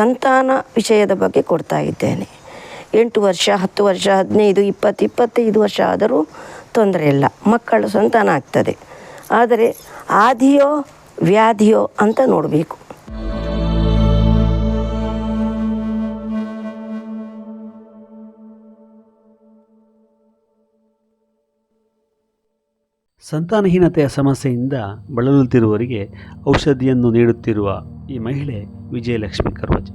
ಸಂತಾನ ವಿಷಯದ ಬಗ್ಗೆ ಕೊಡ್ತಾ ಇದ್ದೇನೆ. ಎಂಟು ವರ್ಷ, ಹತ್ತು ವರ್ಷ, ಹದಿನೈದು, ಇಪ್ಪತ್ತು, ಇಪ್ಪತ್ತೈದು ವರ್ಷ ಆದರೂ ತೊಂದರೆ ಇಲ್ಲ. ಮಕ್ಕಳು ಸಂತಾನ ಆಗ್ತದೆ. ಆದರೆ ಆದಿಯೋ ವ್ಯಾಧಿಯೋ ಅಂತ ನೋಡಬೇಕು. ಸಂತಾನಹೀನತೆಯ ಸಮಸ್ಯೆಯಿಂದ ಬಳಲುತ್ತಿರುವವರಿಗೆ ಔಷಧಿಯನ್ನು ನೀಡುತ್ತಿರುವ ಈ ಮಹಿಳೆ ವಿಜಯಲಕ್ಷ್ಮಿ ಕರ್ವಜೆ.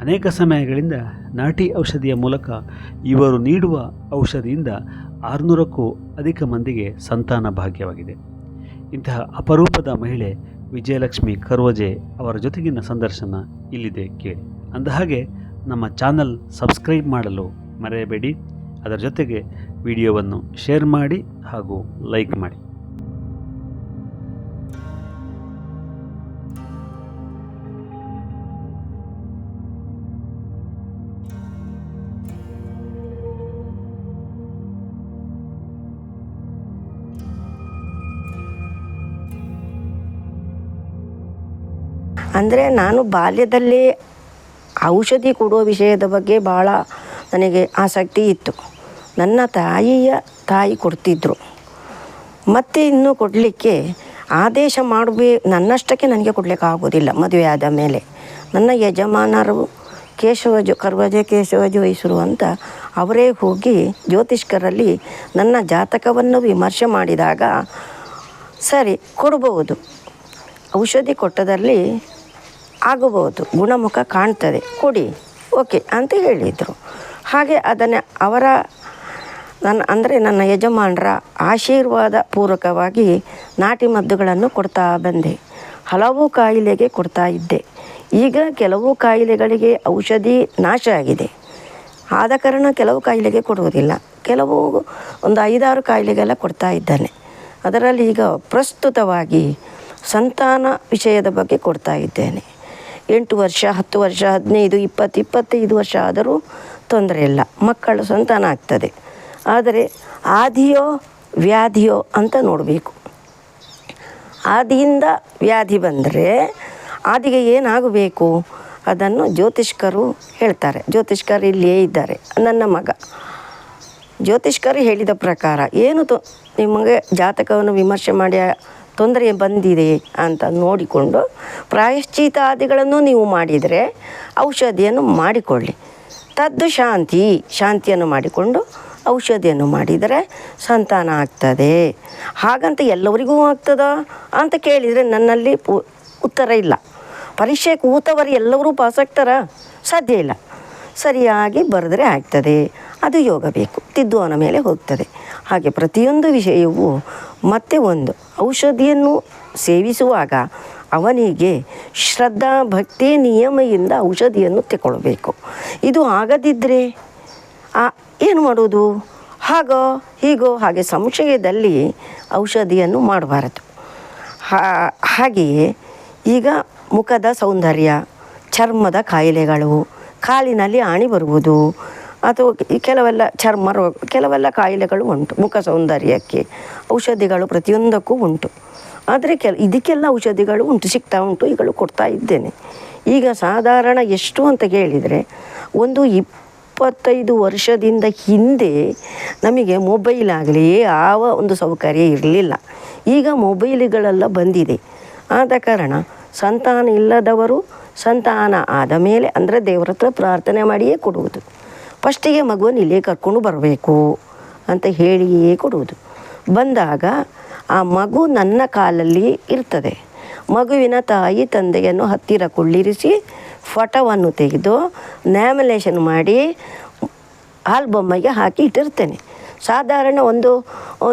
ಅನೇಕ ಸಮಯಗಳಿಂದ ನಾಟಿ ಔಷಧಿಯ ಮೂಲಕ ಇವರು ನೀಡುವ ಔಷಧಿಯಿಂದ ಆರುನೂರಕ್ಕೂ ಅಧಿಕ ಮಂದಿಗೆ ಸಂತಾನ ಭಾಗ್ಯವಾಗಿದೆ. ಇಂತಹ ಅಪರೂಪದ ಮಹಿಳೆ ವಿಜಯಲಕ್ಷ್ಮಿ ಕರ್ವಜೆ ಅವರ ಜೊತೆಗಿನ ಸಂದರ್ಶನ ಇಲ್ಲಿದೆ ಕೇಳಿ. ಅಂದಹಾಗೆ, ನಮ್ಮ ಚಾನಲ್ ಸಬ್ಸ್ಕ್ರೈಬ್ ಮಾಡಲು ಮರೆಯಬೇಡಿ. ಅದರ ಜೊತೆಗೆ ವಿಡಿಯೋವನ್ನು ಶೇರ್ ಮಾಡಿ ಹಾಗೂ ಲೈಕ್ ಮಾಡಿ. ಅಂದರೆ ನಾನು ಬಾಲ್ಯದಲ್ಲಿ ಔಷಧಿ ಕೊಡುವ ವಿಷಯದ ಬಗ್ಗೆ ಭಾಳ ನನಗೆ ಆಸಕ್ತಿ ಇತ್ತು. ನನ್ನ ತಾಯಿಯ ತಾಯಿ ಕೊಡ್ತಿದ್ದರು ಮತ್ತೆ ಇನ್ನೂ ಕೊಡಲಿಕ್ಕೆ ಆದೇಶ ಮಾಡಬೇ ನನ್ನಷ್ಟಕ್ಕೆ ನನಗೆ ಕೊಡಲಿಕ್ಕೆ ಆಗೋದಿಲ್ಲ ಮದುವೆ ಆದ ಮೇಲೆ. ನನ್ನ ಯಜಮಾನರು ಕೇಶವಜು, ಕರ್ವಜ ಕೇಶವಜು ವಹಿಸರು ಅಂತ ಅವರೇ ಹೋಗಿ ಜ್ಯೋತಿಷ್ಕರಲ್ಲಿ ನನ್ನ ಜಾತಕವನ್ನು ವಿಮರ್ಶೆ ಮಾಡಿದಾಗ, ಸರಿ ಕೊಡಬಹುದು ಔಷಧಿ ಕೊಟ್ಟದಲ್ಲಿ ಆಗಬಹುದು ಗುಣಮುಖ ಕಾಣ್ತದೆ, ಕೊಡಿ, ಓಕೆ ಅಂತ ಹೇಳಿದರು. ಹಾಗೆ ಅದನ್ನು ಅವರ ನನ್ನ, ಅಂದರೆ ನನ್ನ ಯಜಮಾನರ ಆಶೀರ್ವಾದ ಪೂರ್ವಕವಾಗಿ ನಾಟಿ ಮದ್ದುಗಳನ್ನು ಕೊಡ್ತಾ ಬಂದೆ. ಹಲವು ಕಾಯಿಲೆಗೆ ಕೊಡ್ತಾ ಇದ್ದೆ. ಈಗ ಕೆಲವು ಕಾಯಿಲೆಗಳಿಗೆ ಔಷಧಿ ನಾಶ ಆಗಿದೆ. ಆದ ಕಾರಣ ಕೆಲವು ಕಾಯಿಲೆಗೆ ಕೊಡುವುದಿಲ್ಲ. ಕೆಲವು ಒಂದು ಐದಾರು ಕಾಯಿಲೆಗೆಲ್ಲ ಕೊಡ್ತಾ ಇದ್ದಾನೆ. ಅದರಲ್ಲಿ ಈಗ ಪ್ರಸ್ತುತವಾಗಿ ಸಂತಾನ ವಿಷಯದ ಬಗ್ಗೆ ಕೊಡ್ತಾ ಇದ್ದೇನೆ. ಎಂಟು ವರ್ಷ, ಹತ್ತು ವರ್ಷ, ಹದಿನೈದು, ಇಪ್ಪತ್ತು, ಇಪ್ಪತ್ತೈದು ವರ್ಷ ಆದರೂ ತೊಂದರೆ ಇಲ್ಲ. ಮಕ್ಕಳು ಸಂತಾನ ಆಗ್ತದೆ. ಆದರೆ ಆದಿಯೋ ವ್ಯಾಧಿಯೋ ಅಂತ ನೋಡಬೇಕು. ಆದಿಯಿಂದ ವ್ಯಾಧಿ ಬಂದರೆ ಆದಿಗೆ ಏನಾಗಬೇಕು? ಅದನ್ನು ಜ್ಯೋತಿಷ್ಕರು ಹೇಳ್ತಾರೆ. ಜ್ಯೋತಿಷ್ಕರು ಇಲ್ಲಿಯೇ ಇದ್ದಾರೆ. ನನ್ನ ಮಗ. ಜ್ಯೋತಿಷ್ಕರು ಹೇಳಿದ ಪ್ರಕಾರ ಏನು ತೊ, ನಿಮಗೆ ಜಾತಕವನ್ನು ವಿಮರ್ಶೆ ಮಾಡಿ, ತೊಂದರೆ ಬಂದಿದೆ ಅಂತ ನೋಡಿಕೊಂಡು ಪ್ರಾಯಶ್ಚಿತಾದಿಗಳನ್ನು ನೀವು ಮಾಡಿದರೆ ಔಷಧಿಯನ್ನು ಮಾಡಿಕೊಳ್ಳಿ. ತದ್ದು ಶಾಂತಿ, ಶಾಂತಿಯನ್ನು ಮಾಡಿಕೊಂಡು ಔಷಧಿಯನ್ನು ಮಾಡಿದರೆ ಸಂತಾನ ಆಗ್ತದೆ. ಹಾಗಂತ ಎಲ್ಲರಿಗೂ ಆಗ್ತದ? ಅಂತ ಕೇಳಿದರೆ ನನ್ನಲ್ಲಿ ಉತ್ತರ ಇಲ್ಲ. ಪರೀಕ್ಷೆ ಕೂತವರು ಎಲ್ಲರೂ ಪಾಸ್ ಆಗ್ತಾರಾ ಸಾಧ್ಯ ಇಲ್ಲ. ಸರಿಯಾಗಿ ಬರೆದ್ರೆ ಆಗ್ತದೆ. ಅದು ಯೋಗ ಬೇಕು. ತಿದ್ದುವನ ಮೇಲೆ ಹೋಗ್ತದೆ. ಹಾಗೆ ಪ್ರತಿಯೊಂದು ವಿಷಯವೂ ಮತ್ತೆ ಒಂದು ಔಷಧಿಯನ್ನು ಸೇವಿಸುವಾಗ ಅವನಿಗೆ ಶ್ರದ್ಧಾ ಭಕ್ತಿ ನಿಯಮದಿಂದ ಔಷಧಿಯನ್ನು ತಗೊಳ್ಬೇಕು ಇದು ಆಗದಿದ್ದರೆ ಏನು ಮಾಡೋದು ಹಾಗೋ, ಹೀಗೋ, ಹಾಗೆ ಸಂಶಯದಲ್ಲಿ ಔಷಧಿಯನ್ನು ಮಾಡಬಾರದು. ಹಾಗೆಯೇ ಈಗ ಮುಖದ ಸೌಂದರ್ಯ, ಚರ್ಮದ ಕಾಯಿಲೆಗಳು, ಕಾಲಿನಲ್ಲಿ ಆಣಿ ಬರುವುದು ಅಥವಾ ಕೆಲವೆಲ್ಲ ಚರ್ಮ ರೋಗ ಕೆಲವೆಲ್ಲ ಕಾಯಿಲೆಗಳು ಉಂಟು, ಮುಖ ಸೌಂದರ್ಯಕ್ಕೆ ಔಷಧಿಗಳು ಪ್ರತಿಯೊಂದಕ್ಕೂ ಉಂಟು. ಆದರೆ ಕೆಲ, ಇದಕ್ಕೆಲ್ಲ ಔಷಧಿಗಳು ಉಂಟು, ಸಿಗ್ತಾ ಉಂಟು, ಈಗಲೂ ಕೊಡ್ತಾ ಇದ್ದೇನೆ. ಈಗ ಸಾಧಾರಣ ಎಷ್ಟು ಅಂತ ಕೇಳಿದರೆ, ಒಂದು ಇಪ್ಪತ್ತೈದು ವರ್ಷದಿಂದ ಹಿಂದೆ ನಮಗೆ ಮೊಬೈಲ್ ಆಗಲಿ ಯಾವ ಒಂದು ಸೌಕರ್ಯ ಇರಲಿಲ್ಲ. ಈಗ ಮೊಬೈಲ್ಗಳೆಲ್ಲ ಬಂದಿದೆ. ಆದ ಕಾರಣ ಸಂತಾನ ಇಲ್ಲದವರು ಸಂತಾನ ಆದ ಮೇಲೆ ಅಂದರೆ ದೇವರ ಹತ್ರ ಪ್ರಾರ್ಥನೆ ಮಾಡಿಯೇ ಕೊಡುವುದು. ಫಸ್ಟಿಗೆ ಮಗುವನ್ನು ಇಲ್ಲೇ ಕರ್ಕೊಂಡು ಬರಬೇಕು ಅಂತ ಹೇಳಿಯೇ ಕೊಡುವುದು. ಬಂದಾಗ ಆ ಮಗು ನನ್ನ ಕಾಲಲ್ಲಿ ಇರ್ತದೆ. ಮಗುವಿನ ತಾಯಿ ತಂದೆಯನ್ನು ಹತ್ತಿರ ಕೊಳ್ಳಿರಿಸಿ ಫೋಟೋವನ್ನು ತೆಗೆದು ನ್ಯಾಮಿನೇಷನ್ ಮಾಡಿ ಆಲ್ಬಮ್ಮಿಗೆ ಹಾಕಿ ಇಟ್ಟಿರ್ತೇನೆ. ಸಾಧಾರಣ ಒಂದು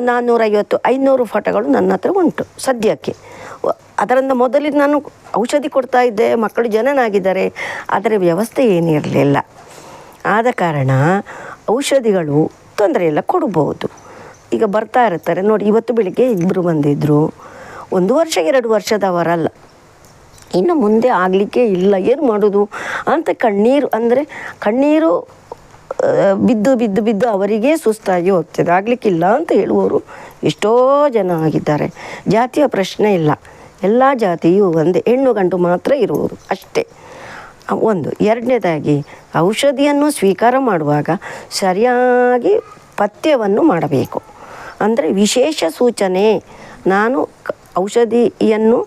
ನಾನ್ನೂರೈವತ್ತು ಐನೂರು ಫೋಟೋಗಳು ನನ್ನ ಹತ್ರ ಉಂಟು ಸದ್ಯಕ್ಕೆ. ಅದರಿಂದ ಮೊದಲಿಗೆ ನಾನು ಔಷಧಿ ಕೊಡ್ತಾ ಇದ್ದೆ, ಮಕ್ಕಳು ಜನನಾಗಿದ್ದಾರೆ ಅದರ ವ್ಯವಸ್ಥೆ ಏನಿರಲಿಲ್ಲ ಆದ ಕಾರಣ ಔಷಧಿಗಳು ತೊಂದರೆ ಇಲ್ಲ ಕೊಡ್ಬೋದು ಈಗ ಬರ್ತಾ ಇರ್ತಾರೆ. ನೋಡಿ, ಇವತ್ತು ಬೆಳಿಗ್ಗೆ ಇಬ್ಬರು ಬಂದಿದ್ದರು ಒಂದು ವರ್ಷ, ಎರಡು ವರ್ಷದವರಲ್ಲ. ಇನ್ನು ಮುಂದೆ ಆಗಲಿಕ್ಕೆ ಇಲ್ಲ. ಏನು ಮಾಡೋದು? ಅಂತ ಕಣ್ಣೀರು, ಅಂದರೆ ಕಣ್ಣೀರು ಬಿದ್ದು ಬಿದ್ದು ಬಿದ್ದು ಅವರಿಗೆ ಸುಸ್ತಾಗಿ ಹೋಗ್ತದೆ. ಆಗಲಿಕ್ಕಿಲ್ಲ ಅಂತ ಹೇಳುವವರು ಎಷ್ಟೋ ಜನ ಆಗಿದ್ದಾರೆ. ಜಾತಿಯ ಪ್ರಶ್ನೆ ಇಲ್ಲ. ಎಲ್ಲ ಜಾತಿಯೂ ಒಂದೇ. ಹೆಣ್ಣು, ಗಂಡು ಮಾತ್ರ ಇರುವುದು ಅಷ್ಟೇ. ಒಂದು, ಎರಡನೇದಾಗಿ ಔಷಧಿಯನ್ನು ಸ್ವೀಕಾರ ಮಾಡುವಾಗ ಸರಿಯಾಗಿ ಪಥ್ಯವನ್ನು ಮಾಡಬೇಕು. ಅಂದರೆ ವಿಶೇಷ ಸೂಚನೆ. ನಾನು ಔಷಧಿಯನ್ನು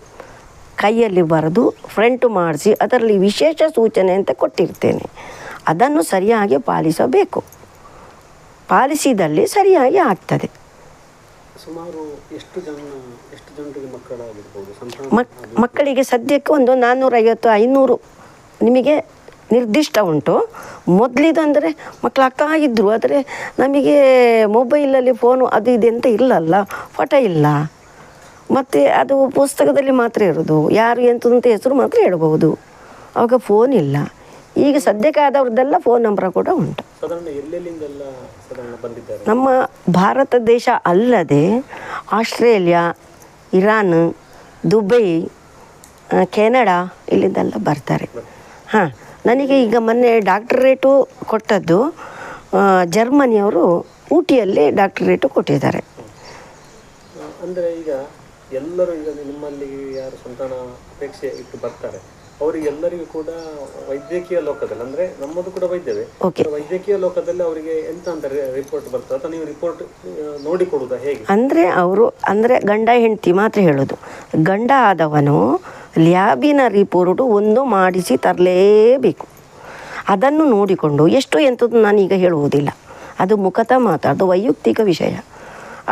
ಕೈಯಲ್ಲಿ ಬರೆದು ಫ್ರಂಟ್ ಮಾಡಿಸಿ ಅದರಲ್ಲಿ ವಿಶೇಷ ಸೂಚನೆ ಅಂತ ಕೊಟ್ಟಿರ್ತೇನೆ. ಅದನ್ನು ಸರಿಯಾಗಿ ಪಾಲಿಸಬೇಕು. ಪಾಲಿಸಿದಲ್ಲಿ ಸರಿಯಾಗಿ ಆಗ್ತದೆ. ಸುಮಾರು ಎಷ್ಟು ಜನ ಎಷ್ಟು ಜನರಿಗೆ ಮಕ್ಕಳಾಗಿರ್ಬೋದು? ಮಕ್ ಮಕ್ಕಳಿಗೆ ಸದ್ಯಕ್ಕೆ ಒಂದು ನಾನ್ನೂರೈವತ್ತು ಐನೂರು ನಿಮಗೆ ನಿರ್ದಿಷ್ಟ ಉಂಟು. ಮೊದಲಿದಂದರೆ ಮಕ್ಕಳಾಗ್ತಾ ಇದ್ದರು ಆದರೆ ನಮಗೆ ಮೊಬೈಲಲ್ಲಿ ಫೋನು ಅದು ಇದೆ ಅಂತ ಇಲ್ಲಲ್ಲ ಫೋಟೋ ಇಲ್ಲ. ಮತ್ತು ಅದು ಪುಸ್ತಕದಲ್ಲಿ ಮಾತ್ರ ಇರೋದು. ಯಾರು ಎಂತಂತ ಹೆಸರು ಮಾತ್ರ ಹೇಳಬಹುದು. ಆವಾಗ ಫೋನ್ ಇಲ್ಲ. ಈಗ ಸದ್ಯಕ್ಕೆ ಆದವ್ರದ್ದೆಲ್ಲ ಫೋನ್ ನಂಬರ್ ಕೂಡ ಉಂಟು. ನಮ್ಮ ಭಾರತ ದೇಶ ಅಲ್ಲದೆ ಆಸ್ಟ್ರೇಲಿಯಾ ಇರಾನ್ ದುಬೈ ಕೆನಡಾ ಇಲ್ಲಿಂದೆಲ್ಲ ಬರ್ತಾರೆ. ಹಾಂ ನನಗೆ ಈಗ ಮೊನ್ನೆ ಡಾಕ್ಟರೇಟು ಕೊಟ್ಟದ್ದು ಜರ್ಮನಿಯವರು ಊಟಿಯಲ್ಲಿ ಡಾಕ್ಟರೇಟು ಕೊಟ್ಟಿದ್ದಾರೆ. ಅಂದರೆ ಈಗ ಎಲ್ಲರೂ ಈಗ ನಿಮ್ಮಲ್ಲಿ ಯಾರು ಸಂತಾನ ಅಪೇಕ್ಷೆ ಇಟ್ಟು ಬರ್ತಾರೆ. ಅವರಿಗೆಲ್ಲರಿಗೂ ಕೂಡ ವೈದ್ಯಕೀಯ ಲೋಕದಲ್ಲಿ ಅಂದ್ರೆ ನಮ್ಮದು ಕೂಡ ವೈದ್ಯವೇ ವೈದ್ಯಕೀಯ ಲೋಕದಲ್ಲಿ ಅವರಿಗೆ ಎಂತ ಅಂತ ರಿಪೋರ್ಟ್ ಬರ್ತದೆ? ಅಥವಾ ನೀವು ರಿಪೋರ್ಟ್ ನೋಡಿ ಕೊಡುದಾ ಹೇಗೆ? ಅಂದ್ರೆ ಅವರು ಅಂದ್ರೆ ಗಂಡ ಹೆಂಡತಿ ಮಾತ್ರ ಹೇಳೋದು. ಗಂಡ ಆದವನು ಲ್ಯಾಬಿನ ರಿಪೋರ್ಟು ಒಂದು ಮಾಡಿಸಿ ತರಲೇಬೇಕು. ಅದನ್ನು ನೋಡಿಕೊಂಡು ಎಷ್ಟು ಎಂಥದ್ದು ನಾನೀಗ ಹೇಳುವುದಿಲ್ಲ. ಅದು ಮುಖತಃ ಮಾತಾಡೋದು ವೈಯಕ್ತಿಕ ವಿಷಯ.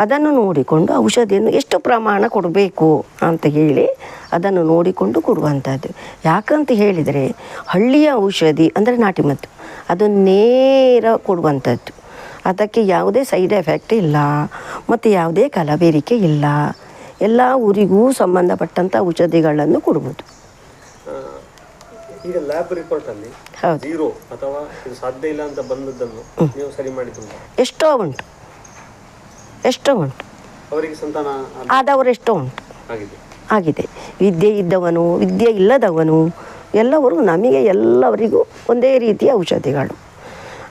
ಅದನ್ನು ನೋಡಿಕೊಂಡು ಔಷಧಿಯನ್ನು ಎಷ್ಟು ಪ್ರಮಾಣ ಕೊಡಬೇಕು ಅಂತ ಹೇಳಿ ಅದನ್ನು ನೋಡಿಕೊಂಡು ಕೊಡುವಂಥದ್ದು. ಯಾಕಂತ ಹೇಳಿದರೆ ಹಳ್ಳಿಯ ಔಷಧಿ ಅಂದರೆ ನಾಟಿ ಮದ್ದು ಅದು ನೇರ ಕೊಡುವಂಥದ್ದು. ಅದಕ್ಕೆ ಯಾವುದೇ ಸೈಡ್ ಎಫೆಕ್ಟ್ ಇಲ್ಲ ಮತ್ತು ಯಾವುದೇ ಕಲಬೇರಿಕೆ ಇಲ್ಲ. ಎಲ್ಲ ಊರಿಗೂ ಸಂಬಂಧಪಟ್ಟಂಥ ಔಷಧಿಗಳನ್ನು ಕೊಡ್ಬೋದು. ಈಗ ಲ್ಯಾಬ್ ರಿಪೋರ್ಟ್ ಅಲ್ಲಿ ಜೀರೋ ಅಥವಾ ಸಾಧ್ಯ ಇಲ್ಲ ಅಂತ ಬಂದದ್ದನ್ನು ನೀವು ಸರಿ ಮಾಡಿದ್ರು ಎಷ್ಟೋ ಉಂಟು. ಎಷ್ಟೋ ಉಂಟು. ಆದವರು ಆದವರೆಷ್ಟೋ ಉಂಟು. ಆಗಿದೆ. ವಿದ್ಯೆ ಇದ್ದವನು ವಿದ್ಯೆ ಇಲ್ಲದವನು ಎಲ್ಲವರು ನಮಗೆ ಎಲ್ಲವರಿಗೂ ಒಂದೇ ರೀತಿಯ ಔಷಧಿಗಳು.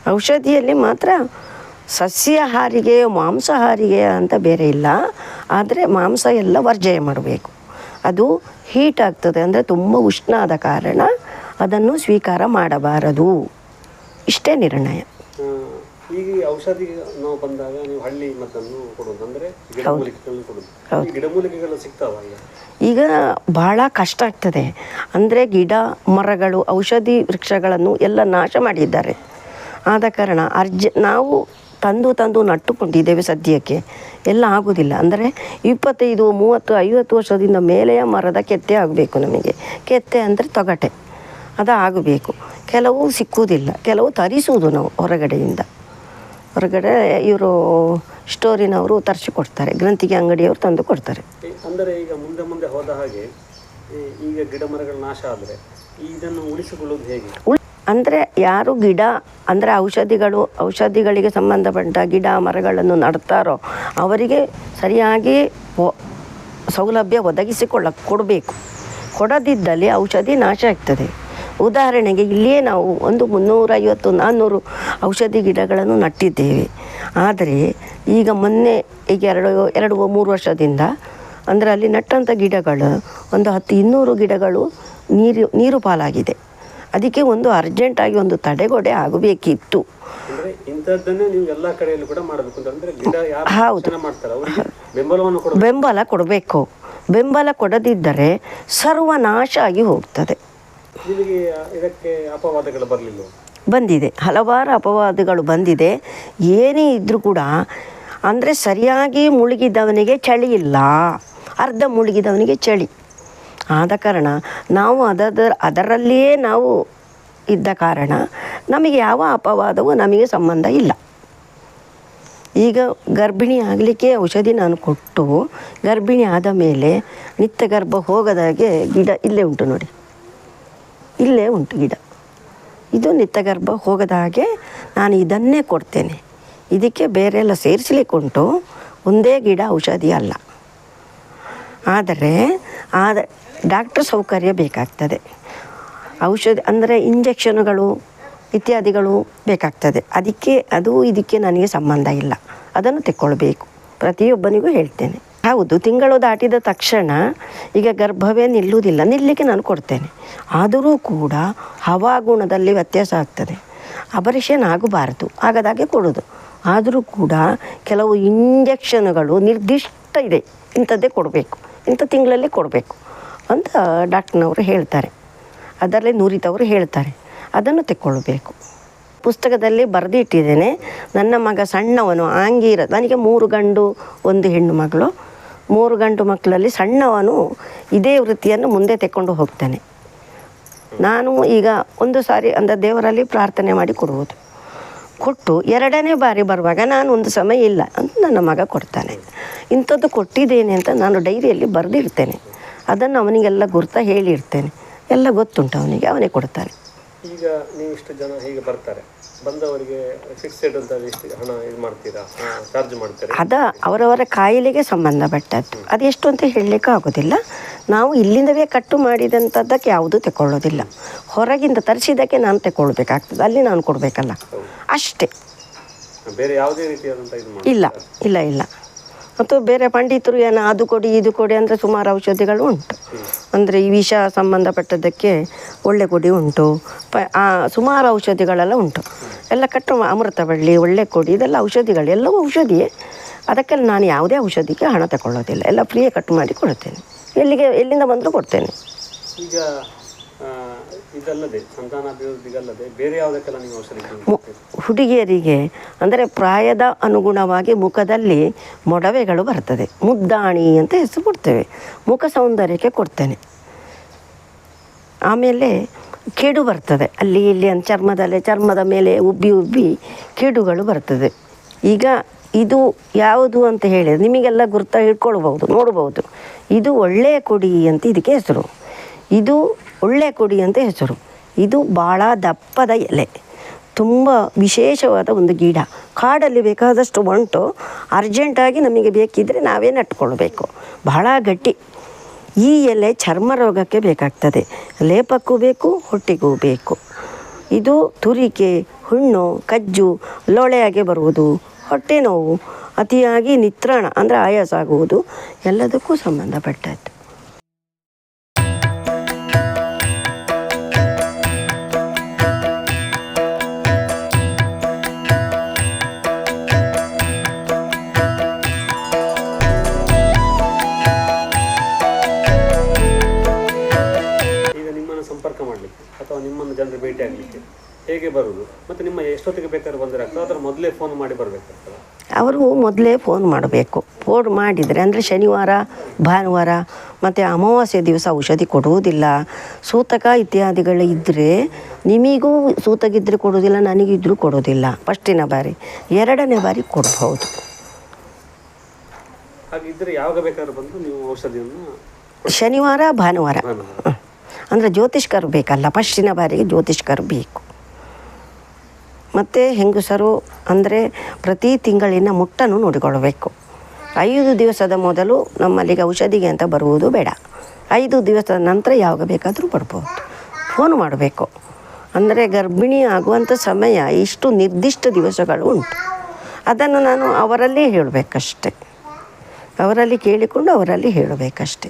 ಔಷಧಿಯಲ್ಲಿ ಮಾತ್ರ ಸಸ್ಯಾಹಾರಿಗೆ ಮಾಂಸಾಹಾರಿಗೆ ಅಂತ ಬೇರೆ ಇಲ್ಲ. ಆದರೆ ಮಾಂಸ ಎಲ್ಲ ವರ್ಜಯ ಮಾಡಬೇಕು. ಅದು ಹೀಟ್ ಆಗ್ತದೆ ಅಂದರೆ ತುಂಬ ಉಷ್ಣ ಆದ ಕಾರಣ ಅದನ್ನು ಸ್ವೀಕಾರ ಮಾಡಬಾರದು. ಇಷ್ಟೇ ನಿರ್ಣಯ. ಈಗ ಔಷಧಿ ನಾವು ಬಂದಾಗ ನೀವು ಹಳ್ಳಿ ಮದ್ದನ್ನು ಕೊಡೋದು ಅಂದ್ರೆ ಗಿಡಮೂಲಿಕೆಗಳನ್ನು ಕೊಡೋದು. ಗಿಡಮೂಲಿಕೆಗಳು ಸಿಗ್ತಾವ ಈಗ? ಈಗ ಬಹಳ ಕಷ್ಟ ಆಗ್ತದೆ. ಅಂದರೆ ಗಿಡ ಮರಗಳು ಔಷಧಿ ವೃಕ್ಷಗಳನ್ನು ಎಲ್ಲ ನಾಶ ಮಾಡಿದ್ದಾರೆ. ಆದ ಕಾರಣ ಅರ್ಜ ನಾವು ತಂದು ತಂದು ನಟ್ಟುಕೊಂಡಿದ್ದೇವೆ ಸದ್ಯಕ್ಕೆ. ಎಲ್ಲ ಆಗೋದಿಲ್ಲ. ಅಂದರೆ ಇಪ್ಪತ್ತೈದು ಮೂವತ್ತು ಐವತ್ತು ವರ್ಷದಿಂದ ಮೇಲೆಯ ಮರದ ಕೆತ್ತೆ ಆಗಬೇಕು ನಮಗೆ. ಕೆತ್ತೆ ಅಂದರೆ ತೊಗಟೆ. ಅದು ಆಗಬೇಕು. ಕೆಲವು ಸಿಕ್ಕುವುದಿಲ್ಲ ಕೆಲವು ತರಿಸುವುದು ನಾವು ಹೊರಗಡೆಯಿಂದ. ಹೊರಗಡೆ ಇವರು ಸ್ಟೋರಿನವರು ತರಿಸಿ ಕೊಡ್ತಾರೆ ಗ್ರಂಥಿಗೆ ಅಂಗಡಿಯವರು ತಂದು ಕೊಡ್ತಾರೆ. ಅಂದರೆ ಈಗ ಮುಂದೆ ಮುಂದೆ ಹೋದ ಹಾಗೆ ಈಗ ಗಿಡ ಮರಗಳ ನಾಶ ಆದರೆ ಇದನ್ನು ಉಳಿಸಿಕೊಳ್ಳೋದು ಹೇಗೆ? ಅಂದರೆ ಯಾರು ಗಿಡ ಅಂದರೆ ಔಷಧಿಗಳು ಔಷಧಿಗಳಿಗೆ ಸಂಬಂಧಪಟ್ಟ ಗಿಡ ಮರಗಳನ್ನು ನಡ್ತಾರೋ ಅವರಿಗೆ ಸರಿಯಾಗಿ ಸೌಲಭ್ಯ ಒದಗಿಸಿಕೊಳ್ಳ ಕೊಡಬೇಕು. ಕೊಡದಿದ್ದಲ್ಲಿ ಔಷಧಿ ನಾಶ ಆಗ್ತದೆ. ಉದಾಹರಣೆಗೆ ಇಲ್ಲಿಯೇ ನಾವು ಒಂದು ಮುನ್ನೂರೈವತ್ತು ನಾನ್ನೂರು ಔಷಧಿ ಗಿಡಗಳನ್ನು ನಟ್ಟಿದ್ದೇವೆ. ಆದರೆ ಈಗ ಮೊನ್ನೆ ಈಗ ಎರಡು ಎರಡು ಮೂರು ವರ್ಷದಿಂದ ಅಂದರೆ ಅಲ್ಲಿ ನಟ್ಟಂಥ ಗಿಡಗಳು ಒಂದು ಹತ್ತು ಇನ್ನೂರು ಗಿಡಗಳು ನೀರು ನೀರು ಪಾಲಾಗಿದೆ. ಅದಕ್ಕೆ ಒಂದು ಅರ್ಜೆಂಟಾಗಿ ಒಂದು ತಡೆಗೋಡೆ ಆಗಬೇಕಿತ್ತು. ಹೌದು. ಬೆಂಬಲ ಕೊಡಬೇಕು. ಬೆಂಬಲ ಕೊಡದಿದ್ದರೆ ಸರ್ವನಾಶ ಆಗಿ ಹೋಗ್ತದೆ. ಇದಕ್ಕೆ ಅಪವಾದಗಳು ಬರಲಿಲ್ಲ ಬಂದಿದೆ. ಹಲವಾರು ಅಪವಾದಗಳು ಬಂದಿದೆ. ಏನೇ ಇದ್ದರೂ ಕೂಡ, ಅಂದರೆ ಸರಿಯಾಗಿ ಮುಳುಗಿದವನಿಗೆ ಚಳಿ ಇಲ್ಲ. ಅರ್ಧ ಮುಳುಗಿದವನಿಗೆ ಚಳಿ. ಆದ ಕಾರಣ ನಾವು ಅದರ ಅದರಲ್ಲಿಯೇ ನಾವು ಇದ್ದ ಕಾರಣ ನಮಗೆ ಯಾವ ಅಪವಾದವೂ ನಮಗೆ ಸಂಬಂಧ ಇಲ್ಲ. ಈಗ ಗರ್ಭಿಣಿ ಆಗಲಿಕ್ಕೆ ಔಷಧಿ ನಾನು ಕೊಟ್ಟು ಗರ್ಭಿಣಿ ಆದ ಮೇಲೆ ನಿತ್ಯ ಗರ್ಭ ಹೋಗದಾಗೆ ಗಿಡ ಇಲ್ಲೇ ಉಂಟು ನೋಡಿ. ಇಲ್ಲೇ ಉಂಟು ಗಿಡ. ಇದು ನಿತ್ಯಗರ್ಭ ಹೋಗದ ಹಾಗೆ ನಾನು ಇದನ್ನೇ ಕೊಡ್ತೇನೆ. ಇದಕ್ಕೆ ಬೇರೆ ಎಲ್ಲ ಸೇರಿಸ್ಲಿಕ್ಕೆ ಉಂಟು ಒಂದೇ ಗಿಡ ಔಷಧಿ ಅಲ್ಲ. ಆದರೆ ಆದ ಡಾಕ್ಟ್ರ್ ಸೌಕರ್ಯ ಬೇಕಾಗ್ತದೆ. ಔಷಧಿ ಅಂದರೆ ಇಂಜೆಕ್ಷನ್ಗಳು ಇತ್ಯಾದಿಗಳು ಬೇಕಾಗ್ತದೆ. ಅದಕ್ಕೆ ಅದು ಇದಕ್ಕೆ ನನಗೆ ಸಂಬಂಧ ಇಲ್ಲ. ಅದನ್ನು ತೆಕ್ಕೊಳ್ಬೇಕು. ಪ್ರತಿಯೊಬ್ಬನಿಗೂ ಹೇಳ್ತೇನೆ. ಹೌದು, ತಿಂಗಳು ದಾಟಿದ ತಕ್ಷಣ ಈಗ ಗರ್ಭವೇ ನಿಲ್ಲುವುದಿಲ್ಲ ನಿಲ್ಲಲಿಕ್ಕೆ ನಾನು ಕೊಡ್ತೇನೆ. ಆದರೂ ಕೂಡ ಹವಾಗುಣದಲ್ಲಿ ವ್ಯತ್ಯಾಸ ಆಗ್ತದೆ. ಅಪರಿಷನ್ ಆಗಬಾರದು, ಆಗದಾಗೆ ಕೊಡೋದು ಆದರೂ ಕೂಡ ಕೆಲವು ಇಂಜೆಕ್ಷನ್ಗಳು ನಿರ್ದಿಷ್ಟ ಇದೆ, ಇಂಥದ್ದೇ ಕೊಡಬೇಕು, ಇಂಥ ತಿಂಗಳಲ್ಲಿ ಕೊಡಬೇಕು ಅಂತ ಡಾಕ್ಟ್ರನವರು ಹೇಳ್ತಾರೆ. ಅದರಲ್ಲಿ ನುರಿತವರು ಹೇಳ್ತಾರೆ, ಅದನ್ನು ತೆಕ್ಕೊಳ್ಬೇಕು. ಪುಸ್ತಕದಲ್ಲಿ ಬರೆದಿಟ್ಟಿದ್ದೇನೆ, ನನ್ನ ಮಗ ಸಣ್ಣವನು, ಆಂಗೀರ, ನನಗೆ ಮೂರು ಗಂಡು, ಒಂದು ಹೆಣ್ಣು ಮಗಳು. ಮೂರು ಗಂಡು ಮಕ್ಕಳಲ್ಲಿ ಸಣ್ಣವನು ಇದೇ ವೃತ್ತಿಯನ್ನು ಮುಂದೆ ತೆಕ್ಕೊಂಡು ಹೋಗ್ತಾನೆ. ನಾನು ಈಗ ಒಂದು ಸಾರಿ ಅಂದರೆ ದೇವರಲ್ಲಿ ಪ್ರಾರ್ಥನೆ ಮಾಡಿ ಕೊಡುವುದು. ಕೊಟ್ಟು ಎರಡನೇ ಬಾರಿ ಬರುವಾಗ ನಾನು ಒಂದು ಸಮಯ ಇಲ್ಲ ಅಂತ ನನ್ನ ಮಗ ಕೊಡ್ತಾನೆ. ಇಂಥದ್ದು ಕೊಟ್ಟಿದ್ದೇನೆ ಅಂತ ನಾನು ಡೈರಿಯಲ್ಲಿ ಬರೆದಿರ್ತೇನೆ. ಅದನ್ನು ಅವನಿಗೆಲ್ಲ ಗುರ್ತ ಹೇಳಿರ್ತೇನೆ. ಎಲ್ಲ ಗೊತ್ತುಂಟು ಅವನಿಗೆ, ಅವನೇ ಕೊಡ್ತಾನೆ. ಈಗ ನೀವು ಇಷ್ಟು ಜನ ಹೀಗೆ ಬರ್ತಾರೆ. ಬಂದವರಿಗೆ ಫಿಕ್ಸೆಡ್ ಅಂತ ಇಷ್ಟು ಹಣ ಇದು ಮಾಡ್ತೀರಾ? ಚಾರ್ಜ್ ಮಾಡ್ತೀರಾ? ಅದ ಅವರವರ ಕಾಯಿಲೆಗೆ ಸಂಬಂಧಪಟ್ಟದ್ದು. ಅದೆಷ್ಟು ಅಂತ ಹೇಳಲಿಕ್ಕೆ ಆಗೋದಿಲ್ಲ. ನಾವು ಇಲ್ಲಿಂದವೇ ಕಟ್ಟು ಮಾಡಿದಂಥದ್ದಕ್ಕೆ ಯಾವುದೂ ತಗೊಳ್ಳೋದಿಲ್ಲ ಹೊರಗಿಂದ ತರಿಸಿದ್ದಕ್ಕೆ ನಾನು ತಗೊಳ್ಬೇಕಾಗ್ತದೆ ಅಲ್ಲಿ ನಾನು ಕೊಡಬೇಕಲ್ಲ. ಅಷ್ಟೇ. ಬೇರೆ ಯಾವುದೇ ರೀತಿಯಾದಂಥ ಇಲ್ಲ. ಇಲ್ಲ ಇಲ್ಲ. ಮತ್ತು ಬೇರೆ ಪಂಡಿತರು ಏನು ಅದು ಕೊಡಿ, ಇದು ಕೊಡಿ ಅಂದರೆ ಸುಮಾರು ಔಷಧಿಗಳು ಉಂಟು. ಅಂದರೆ ಈ ವಿಷ ಸಂಬಂಧಪಟ್ಟದ್ದಕ್ಕೆ ಒಳ್ಳೆ ಕೊಡಿ ಉಂಟು. ಪ ಸುಮಾರು ಔಷಧಿಗಳೆಲ್ಲ ಉಂಟು. ಎಲ್ಲ ಕಟ್ಟು ಅಮೃತ ಬಳ್ಳಿ, ಒಳ್ಳೆ ಕೊಡಿ, ಇದೆಲ್ಲ ಔಷಧಿಗಳು, ಎಲ್ಲವೂ ಔಷಧಿಯೇ. ಅದಕ್ಕೆಲ್ಲ ನಾನು ಯಾವುದೇ ಔಷಧಿಗೆ ಹಣ ತಗೊಳ್ಳೋದಿಲ್ಲ. ಎಲ್ಲ ಫ್ರೀಯೇ ಕಟ್ ಮಾಡಿ ಕೊಡುತ್ತೇನೆ. ಎಲ್ಲಿಗೆ, ಎಲ್ಲಿಂದ ಬಂದರೂ ಕೊಡ್ತೇನೆ. ಈಗ ಹುಡುಗಿಯರಿಗೆ, ಅಂದರೆ ಪ್ರಾಯದ ಅನುಗುಣವಾಗಿ ಮುಖದಲ್ಲಿ ಮೊಡವೆಗಳು ಬರ್ತದೆ. ಮುದ್ದಾಣಿ ಅಂತ ಹೆಸರು ಕೊಡ್ತೇವೆ. ಮುಖ ಸೌಂದರ್ಯಕ್ಕೆ ಕೊಡ್ತೇನೆ. ಆಮೇಲೆ ಕೇಡು ಬರ್ತದೆ. ಅಲ್ಲಿ ಇಲ್ಲಿ ಅಂತ ಚರ್ಮದಲ್ಲೇ, ಚರ್ಮದ ಮೇಲೆ ಉಬ್ಬಿ ಉಬ್ಬಿ ಕೇಡುಗಳು ಬರ್ತದೆ. ಈಗ ಇದು ಯಾವುದು ಅಂತ ಹೇಳಿದರೆ ನಿಮಗೆಲ್ಲ ಗುರ್ತ ಹಿಡ್ಕೊಳ್ಬೋದು ನೋಡಬಹುದು. ಇದು ಒಳ್ಳೆಯ ಕೊಡಿ ಅಂತ ಇದಕ್ಕೆ ಹೆಸರು. ಇದು ಒಳ್ಳೆಯ ಕೊಡಿ ಅಂತ ಹೆಸರು. ಇದು ಭಾಳ ದಪ್ಪದ ಎಲೆ. ತುಂಬ ವಿಶೇಷವಾದ ಒಂದು ಗಿಡ. ಕಾಡಲ್ಲಿ ಬೇಕಾದಷ್ಟು ಒಂಟು ಅರ್ಜೆಂಟಾಗಿ ನಮಗೆ ಬೇಕಿದ್ದರೆ ನಾವೇ ನಟ್ಕೊಳ್ಬೇಕು. ಬಹಳ ಗಟ್ಟಿ. ಈ ಎಲೆ ಚರ್ಮ ರೋಗಕ್ಕೆ ಬೇಕಾಗ್ತದೆ. ಲೇಪಕ್ಕೂ ಬೇಕು, ಹೊಟ್ಟೆಗೂ ಬೇಕು. ಇದು ತುರಿಕೆ, ಹುಣ್ಣು, ಕಜ್ಜು, ಲೋಳೆಯಾಗೆ ಬರುವುದು. ಹೊಟ್ಟೆ ನೋವು, ಅತಿಯಾಗಿ ನಿತ್ರಾಣ ಅಂದರೆ ಆಯಾಸ ಆಗುವುದು. ಎಲ್ಲದಕ್ಕೂ ಸಂಬಂಧಪಟ್ಟದ್ದು. ಮಾಡಲಿಕ್ಕೆ ಅಥವಾ ನಿಮ್ಮನ್ನು ಜನರು ಭೇಟಿ ಆಗಲಿಕ್ಕೆ ಹೇಗೆ ಬರುವುದು? ಮತ್ತು ನಿಮ್ಮ ಎಷ್ಟೊತ್ತಿಗೆ ಬೇಕಾದ್ರೂ ಬಂದರೆ ಆಗ್ತದೆ? ಅದರ ಮೊದಲೇ ಫೋನ್ ಮಾಡಿ ಬರಬೇಕಾಗ್ತದೆ? ಅವರು ಮೊದಲೇ ಫೋನ್ ಮಾಡಬೇಕು. ಫೋನ್ ಮಾಡಿದರೆ ಅಂದರೆ ಶನಿವಾರ ಭಾನುವಾರ ಮತ್ತು ಅಮಾವಾಸ್ಯೆ ದಿವಸ ಔಷಧಿ ಕೊಡುವುದಿಲ್ಲ. ಸೂತಕ ಇತ್ಯಾದಿಗಳು ಇದ್ದರೆ ನಿಮಗೂ ಸೂತಗಿದ್ದರೆ ಕೊಡುವುದಿಲ್ಲ ನನಗಿದ್ದರೂ ಕೊಡೋದಿಲ್ಲ ಫಸ್ಟಿನ ಬಾರಿ. ಎರಡನೇ ಬಾರಿ ಕೊಡ್ಬೋದು. ಹಾಗಿದ್ದರೆ ಯಾವಾಗ ಬೇಕಾದ್ರೂ ಬಂದು ನೀವು ಔಷಧಿಯನ್ನು ಶನಿವಾರ ಭಾನುವಾರ. ಅಂದರೆ ಜ್ಯೋತಿಷ್ಕರು ಬೇಕಲ್ಲ, ಫಸ್ಟಿನ ಬಾರಿಗೆ ಜ್ಯೋತಿಷ್ಕರು ಬೇಕು. ಮತ್ತು ಹೆಂಗಸರು ಅಂದರೆ ಪ್ರತಿ ತಿಂಗಳಿನ ಮುಟ್ಟನ್ನು ನೋಡಿಕೊಳ್ಳಬೇಕು. ಐದು ದಿವಸದ ಮೊದಲು ನಮ್ಮಲ್ಲಿಗೆ ಔಷಧಿಗೆ ಅಂತ ಬರುವುದು ಬೇಡ. ಐದು ದಿವಸದ ನಂತರ ಯಾವಾಗ ಬೇಕಾದರೂ ಬರ್ಬೋದು. ಫೋನ್ ಮಾಡಬೇಕು. ಅಂದರೆ ಗರ್ಭಿಣಿ ಆಗುವಂಥ ಸಮಯ ಇಷ್ಟು ನಿರ್ದಿಷ್ಟ ದಿವಸಗಳು ಉಂಟು. ಅದನ್ನು ನಾನು ಅವರಲ್ಲೇ ಹೇಳಬೇಕಷ್ಟೆ. ಅವರಲ್ಲಿ ಕೇಳಿಕೊಂಡು ಅವರಲ್ಲಿ ಹೇಳಬೇಕಷ್ಟೆ.